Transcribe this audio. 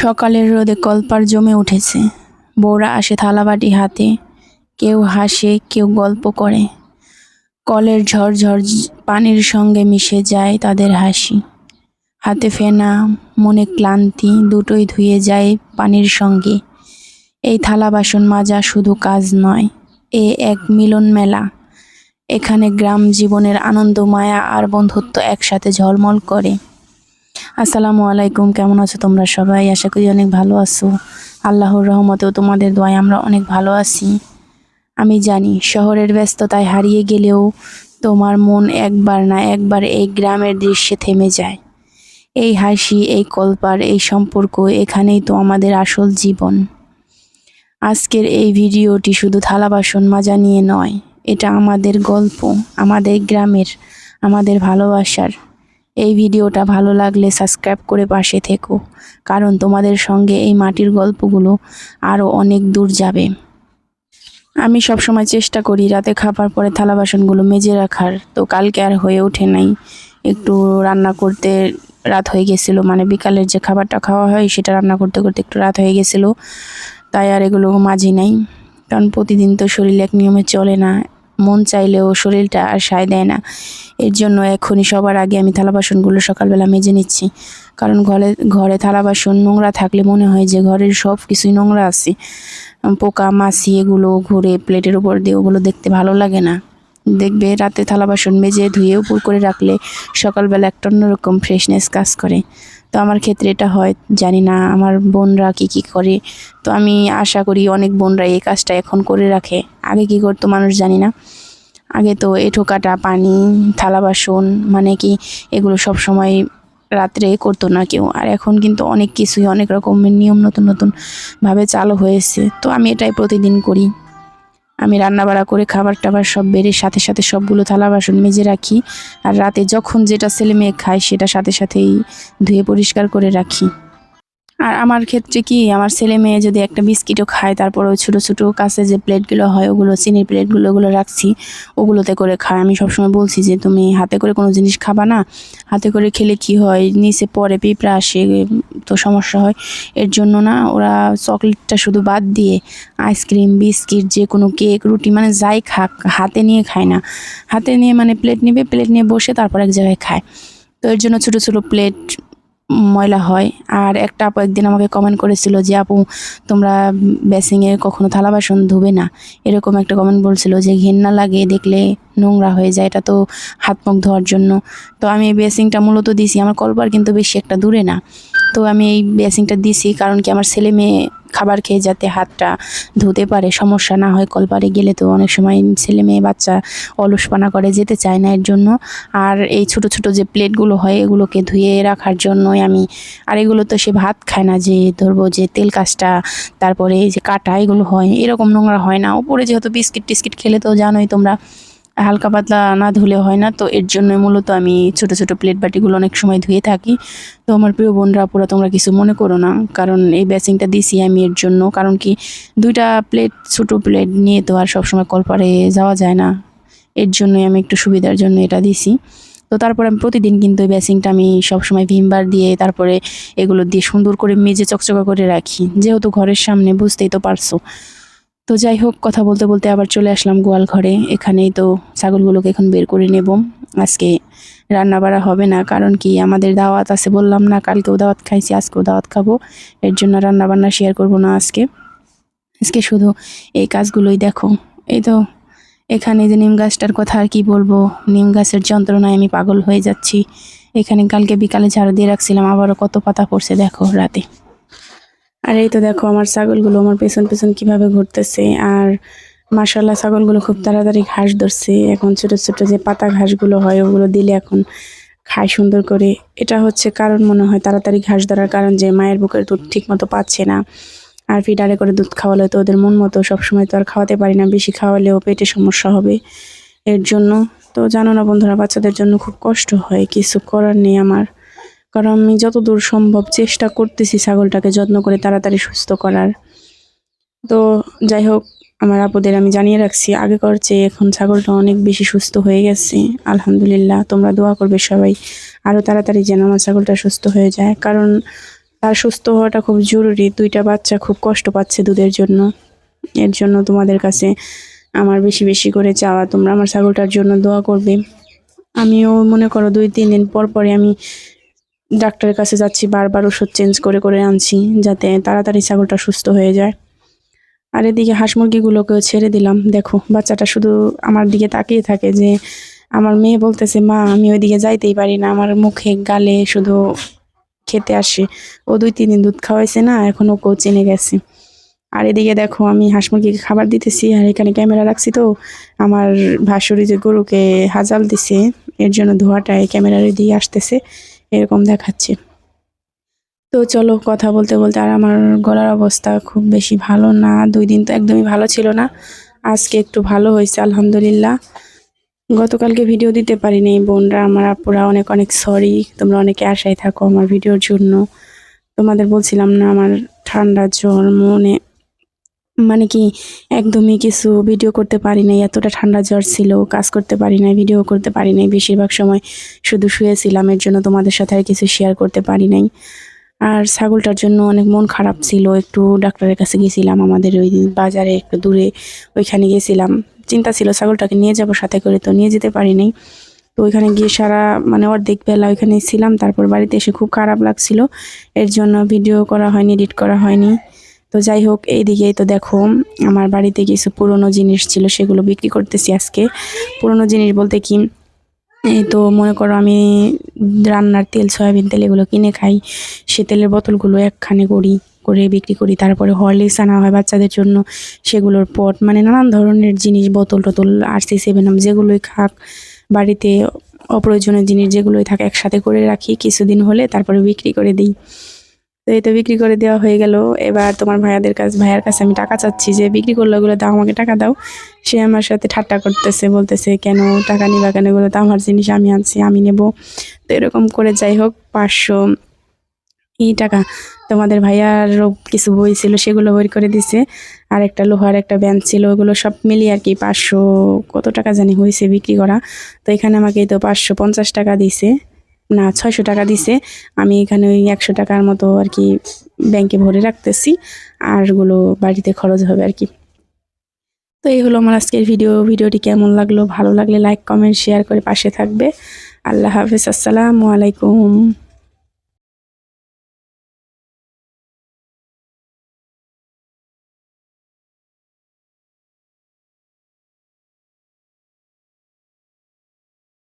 সকালের রোদে কল্পার জমে উঠেছে। বউরা আসে থালাবাটি হাতে। কেউ হাসে, কেউ গল্প করে। কলের ঝরঝর পানির সঙ্গে মিশে যায় তাদের হাসি। হাতে ফেনা, মনে ক্লান্তি, দুটোই ধুয়ে যায় পানির সঙ্গে। এই থালা বাসন মাজা শুধু কাজ নয়, এ এক মিলন মেলা। এখানে গ্রাম জীবনের আনন্দ মায়া আর বন্ধুত্ব একসাথে ঝলমল করে। আসসালামু আলাইকুম, কেমন আছো তোমরা সবাই? আশা করি অনেক ভালো আছো। আল্লাহর রহমতেও তোমাদের দোয়ায় আমরা অনেক ভালো আছি। আমি জানি শহরের ব্যস্ততায় হারিয়ে গেলেও তোমার মন একবার না একবার এই গ্রামের দৃশ্যে থেমে যায়। এই হাসি, এই কল্পার, এই সম্পর্ক এখানেই তো আমাদের আসল জীবন। আজকের এই ভিডিওটি শুধু থালা বাসন মাজা নিয়ে নয়, এটা আমাদের গল্প, আমাদের গ্রামের, আমাদের ভালোবাসার। এই ভিডিওটা ভালো লাগলে সাবস্ক্রাইব করে পাশে থেকো। কারণ তোমাদের সঙ্গে এই মাটির গল্পগুলো আরও অনেক দূর যাবে। আমি সবসময় চেষ্টা করি রাতে খাবার পরে থালা বাসনগুলো মেজে রাখার। তো কালকে আর হয়ে ওঠে নাই। একটু রান্না করতে রাত হয়ে গেছিল। মানে বিকালের যে খাবারটা খাওয়া হয় সেটা রান্না করতে করতে একটু রাত হয়ে গেছিল। তাই আর এগুলো মাঝি নাই। কারণ প্রতিদিন তো শরীর এক নিয়মে চলে না। মন চাইলেও শরীরটা আর সায় দেয় না। এর জন্য এখনই সবার আগে আমি থালা বাসনগুলো সকালবেলা মেজে নিচ্ছি। কারণ ঘরে ঘরে থালা বাসন নোংরা থাকলে মনে হয় যে ঘরের সব কিছুই নোংরা আছে। পোকা, মাছি এগুলো ঘুরে প্লেটের উপর দিয়ে ওগুলো দেখতে ভালো লাগে না। দেখবে রাতে থালা বাসন মেজে ধুয়ে উপর করে রাখলে সকালবেলা একটা অন্যরকম ফ্রেশনেস কাজ করে। তো আমার ক্ষেত্রে এটা হয়, জানি না আমার বোনরা কি কি করে। তো আমি আশা করি অনেক বোনরা এই কাজটা এখন করে রাখে। আগে কি করতো মানুষ জানি না। আগে তো এঁঠো কাটা পানি, থালা বাসন মানে কি এগুলো সব সময় রাত্রে করতো না কেউ। আর এখন কিন্তু অনেক কিছুই, অনেক রকমের নিয়ম নতুন নতুন ভাবে চালু হয়েছে। তো আমি এটাই প্রতিদিন করি। আমি রান্না বাড়া করে খাবার টাবার সব বেড়ে সাথে সাথে সবগুলো থালা বাসন মেজে রাখি আর রাতে যখন যেটা ছেলে মেয়ে খায় সেটা সাথে সাথেই ধুয়ে পরিষ্কার করে রাখি। আর আমার ক্ষেত্রে কি, আমার ছেলে মেয়ে যদি একটা বিস্কিটও খায় তারপর ওই ছোটো ছোটো কাছে যে প্লেটগুলো হয়, ওগুলো চিনির প্লেটগুলো, ওগুলো রাখছি, ওগুলোতে করে খায়। আমি সবসময় বলছি যে, তুমি হাতে করে কোনো জিনিস খাবা না। হাতে করে খেলে কি হয়? নিচে পরে পিঁপড়া আসে, তো সমস্যা হয়। এর জন্য না, ওরা চকলেটটা শুধু বাদ দিয়ে আইসক্রিম, বিস্কিট, যে কোনো কেক, রুটি মানে যাই খাক, হাতে নিয়ে খায় না। হাতে নিয়ে মানে প্লেট নেবে, প্লেট নিয়ে বসে তারপর এক জায়গায় খায়। তো এর জন্য ছোটো ছোটো প্লেট ময়লা হয়। আর একটা আপু একদিন আমাকে কমেন্ট করেছিল যে, আপু, তোমরা বেসিংয়ে কখনো থালা বাসন ধুবে না? এরকম একটা কমেন্ট বলছিল যে, ঘেন্না লাগে, দেখলে নোংরা হয়ে যায়। এটা তো হাত মুখ ধোয়ার জন্য। তো আমি এই বেসিংটা মূলত দিছি। আমার কলবার কিন্তু বেশি একটা দূরে না। তো আমি এই বেসিংটা দিছি। কারণ কি, আমার ছেলে মেয়ে খাবার খেয়ে যাতে হাতটা ধুতে পারে, সমস্যা না হয় কলপারে গেলে তো অনেক সময় ছেলে মেয়ে বাচ্চা অলসপানা করে, যেতে চায় না এর জন্য। আর এই ছোট ছোট যে প্লেটগুলো হয় এগুলোকে ধুয়ে রাখার জন্যই আমি, আর এগুলো তো সে ভাত খায় না যে ধরবো যে তেল কাজটা, তারপরে এই যে কাটা এগুলো হয়, এরকম নোংরা হয় না। উপরে যেহেতু বিস্কিট টিস্কিট খেলে তো জানোই তোমরা হালকা পাতলা না ধুলে হয় না। তো এর জন্য মূলত আমি ছোট ছোট প্লেট বাটিগুলো অনেক সময় ধুয়ে থাকি। তো আমার প্রিয় বোনরা পুরো তোমরা কিছু মনে করো না। কারণ এই বেসিংটা দিছি আমি এর জন্য। কারণ কি, দুইটা প্লেট ছোট প্লেট নিয়ে তো আর সবসময় কলপারে যাওয়া যায় না। এর জন্যই আমি একটু সুবিধার জন্য এটা দিছি। তো তারপর আমি প্রতিদিন কিন্তু এই বেসিংটা আমি সবসময় ভিমবার দিয়ে তারপরে এগুলো দিয়ে সুন্দর করে মেজে চকচকা করে রাখি। যেহেতু ঘরের সামনে, বুঝতেই তো পারছ। তো যাই হোক, কথা বলতে বলতে আবার চলে আসলাম গোয়াল ঘরে। এখানেই তো ছাগলগুলোকে এখন বের করে নেব। আজকে রান্না বাড়া হবে না, কারণ কি আমাদের দাওয়াত আছে, বললাম না, কালকেও দাওয়াত খাইছি, আজকেও দাওয়াত খাব। এর জন্য রান্না বান্না শেয়ার করব না আজকে। আজকে শুধু এই কাজগুলোই দেখো। এই তো এখানে যে নিম গাছটার কথা আর কি বলব, নিম গাছের যন্ত্রণায় আমি পাগল হয়ে যাচ্ছি। এখানে কালকে বিকালে ঝাড়ু দিয়ে রাখছিলাম, আবারও কত পাতা পড়ছে দেখো রাতে। আর এই তো দেখো আমার ছাগলগুলো আমার পেছন পেছন কীভাবে ঘুরতেছে। আর মার্শাল্লাহ ছাগলগুলো খুব তাড়াতাড়ি ঘাস ধরছে। এখন ছোট ছোট যে পাতা ঘাসগুলো হয়, ওগুলো দিলে এখন খায় সুন্দর করে। এটা হচ্ছে কারণ মনে হয় তাড়াতাড়ি ঘাস ধরার কারণ যে মায়ের বুকের দুধ ঠিক মতো পাচ্ছে না। আর ফিডারে করে দুধ খাওয়ালে তো ওদের মন মতো সবসময় তো আর খাওয়াতে পারি না, বেশি খাওয়ালেও পেটে সমস্যা হবে। এর জন্য তো জানো না বন্ধুরা, বাচ্চাদের জন্য খুব কষ্ট হয়, কিছু করার নেই আমার। কারণ আমি যতদূর সম্ভব চেষ্টা করতেছি ছাগলটাকে যত্ন করে তাড়াতাড়ি সুস্থ করার। তো যাই হোক, আমার আপুদের আমি জানিয়ে রাখছি, আগেকার চেয়ে এখন ছাগলটা অনেক বেশি সুস্থ হয়ে গেছে। আলহামদুলিল্লাহ, তোমরা দোয়া করবে সবাই আরও তাড়াতাড়ি যেন আমার ছাগলটা সুস্থ হয়ে যায়, কারণ তার সুস্থ হওয়াটা খুব জরুরি। দুইটা বাচ্চা খুব কষ্ট পাচ্ছে দুধের জন্য। এর জন্য তোমাদের কাছে আমার বেশি বেশি করে চাওয়া, তোমরা আমার ছাগলটার জন্য দোয়া করবে। আমিও মনে করো দুই, তিন দিন পর পরে আমি ডাক্তারের কাছে যাচ্ছি, বারবার ওষুধ চেঞ্জ করে করে আনছি, যাতে তাড়াতাড়ি ছাগলটা সুস্থ হয়ে যায়। আর এদিকে হাঁস মুরগিগুলোকেও ছেড়ে দিলাম। দেখো, বাচ্চাটা শুধু আমার দিকে তাকিয়ে থাকে যে, আমার মেয়ে বলতেছে, মা, আমি ওইদিকে যাইতেই পারি না। আমার মুখে, গালে শুধু খেতে আসে। ও দুই, তিন দিন দুধ খাওয়াইছে না, এখন ওকেও চেনে গেছে। আর এদিকে দেখো, আমি হাঁস মুরগিকে খাবার দিতেছি, আর এখানে ক্যামেরা রাখছি তো। আমার ভাসুরি যে গরুকে হাজাল দিছে, এর জন্য ধোয়াটা এই ক্যামেরার দিয়ে আসতেছে। এরকম দেখাচ্ছে। তো চলো কথা বলতে বলতে আর আমার গলার অবস্থা খুব বেশি ভালো না। দুই দিন তো একদমই ভালো ছিল না। আজকে একটু ভালো হয়েছে, আলহামদুলিল্লাহ। গতকালকে ভিডিও দিতে পারিনি। বোনরা, আমার আপুরা অনেক অনেক সরি তোমরা অনেকে আশায় থাকো আমার ভিডিওর জন্য। তোমাদের বলছিলাম না, আমার ঠান্ডা জ্বর, মনে মানে কি, একদমই কিছু ভিডিও করতে পারি নাই, এতটা ঠান্ডা জ্বর ছিল, কাজ করতে পারি নাই ভিডিও করতে পারি নাই বেশিরভাগ সময়। শুধু শুয়েছিলাম, এর জন্য তোমাদের সাথে আর কিছু শেয়ার করতে পারি নাই। আর ছাগলটার জন্য অনেক মন খারাপ ছিল, একটু ডাক্তারের কাছে গেছিলাম, আমাদের ওই বাজারে একটু দূরে, ওইখানে গেছিলাম। চিন্তা ছিল ছাগলটাকে নিয়ে যাব সাথে করে, তো নিয়ে যেতে পারি নাই। তো ওইখানে গিয়ে সারা মানে অর্ধেক বেলা ওইখানে ছিলাম, তারপর বাড়িতে এসে খুব খারাপ লাগছিল, এর জন্য ভিডিও করা হয়নি এডিট করা হয়নি। তো যাই হোক এইদিকেই তো দেখো, আমার বাড়িতে কিছু পুরনো জিনিস ছিল, সেগুলো বিক্রি করতেছি আজকে। পুরনো জিনিস বলতে কি, এই তো মনে করো আমি রান্নার তেল, সয়াবিন তেল এগুলো কিনে খাই। সে তেলের বোতলগুলো একখানে করি করে বিক্রি করি, তারপরে হরলিক্স আনা হয় বাচ্চাদের জন্য। সেগুলোর পট মানে নানান ধরনের জিনিস, বোতল টোতল আর সি সেভেন যেগুলোই খাক, বাড়িতে অপ্রয়োজনীয় জিনিস যেগুলোই থাকে একসাথে করে রাখি। কিছুদিন হলে তারপরে বিক্রি করে দিই। এই তো বিক্রি করে দেওয়া হয়ে গেল। এবার তোমার ভাইয়াদের কাছে ভাইয়ার কাছে আমি টাকা চাচ্ছি যে, বিক্রি করলে ওগুলো দাও, আমাকে টাকা দাও। সে আমার সাথে ঠাট্টা করতেছে, বলতেছে, কেন টাকা নিবা কেন? এগুলো তো আমার জিনিস, আমি আনছি, আমি নেব। তো এরকম করে যাই হোক, পাঁচশো এই টাকা তোমাদের ভাইয়ারও কিছু বই ছিল, সেগুলো বই করে দিছে। আর একটা লোহার একটা ব্যাঞ্চ ছিল, ওগুলো সব মিলিয়ে আর কি পাঁচশো কত টাকা জানি হয়েছে বিক্রি করা। তো এখানে আমাকে তো পাঁচশো পঞ্চাশ টাকা দিছে। না, ছয়শো টাকা দিছে। আমি এখানে ওই একশো টাকার মতো আর কি ব্যাংকে ভরে রাখতেছি। আরগুলো বাড়িতে খরচ হবে আর কি। তো এই হলো আমার আজকের ভিডিও। ভিডিওটি কেমন লাগল? ভালো লাগলে লাইক, কমেন্ট, শেয়ার করে পাশে থাকবে। আল্লাহ হাফিজ। আসসালামু আলাইকুম।